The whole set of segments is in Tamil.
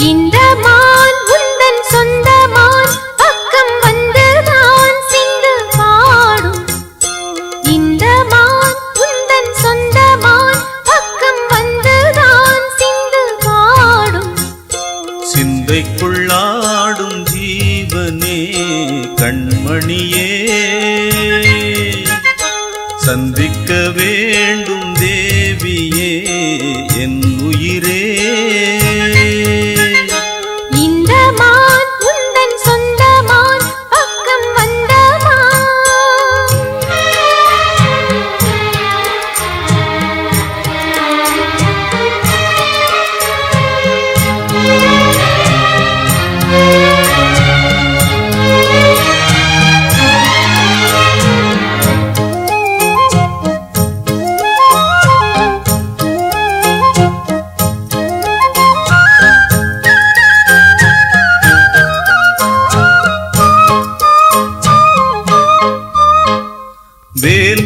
இந்த மான் உந்தன் சொந்த மான் பக்கம் வந்து நான் சிந்து பாடும். இந்த மான் உந்தன் சொந்த சந்திக்க வேண்டும் தேவியே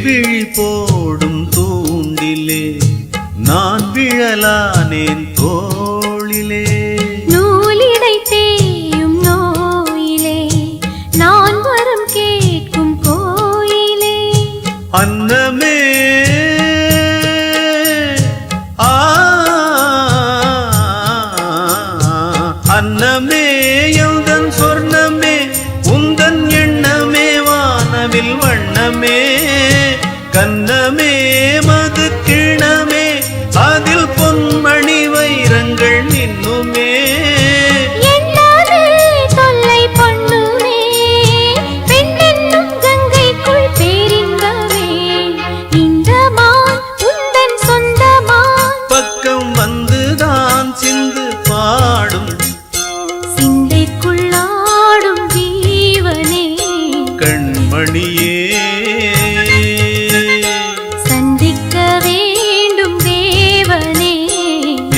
வேல்விழி போடும் தூண்டிலே நான் விழலானேன் தோளிலே. நூலிடை தேயும் நோயிலே நான் வரம் கேட்கும் கோயிலே. அன்னமே வண்ணமே கண்ணமே மது கிணமே அதில் பொன்மணி வைரங்கள் நின்னுமே. பக்கம் வந்துதான் சிந்து பாடும். சிந்தைக்குள்ளாடும் ஜீவனே. கண்மணியே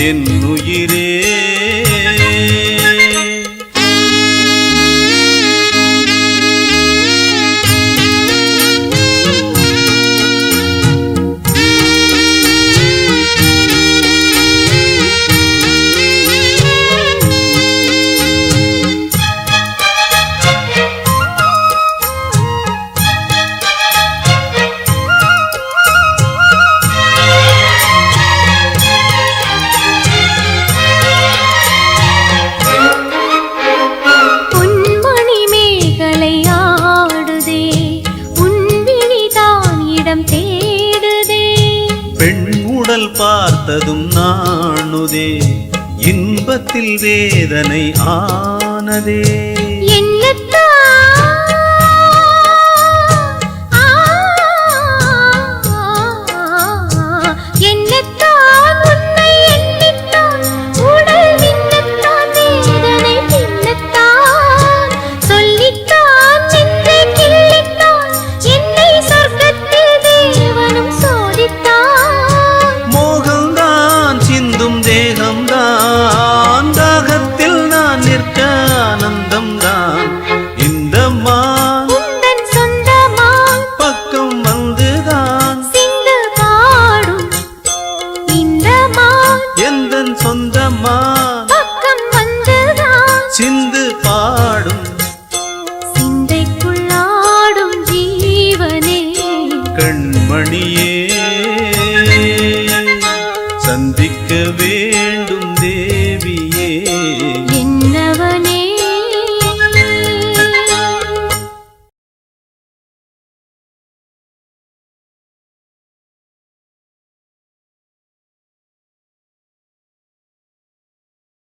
என் உயிரே. முதல் பார்த்ததும் நாணுதே. இன்பத்தில் வேதனை ஆனதே. கண்மணியே சந்திக்க வேண்டும் தேவியே.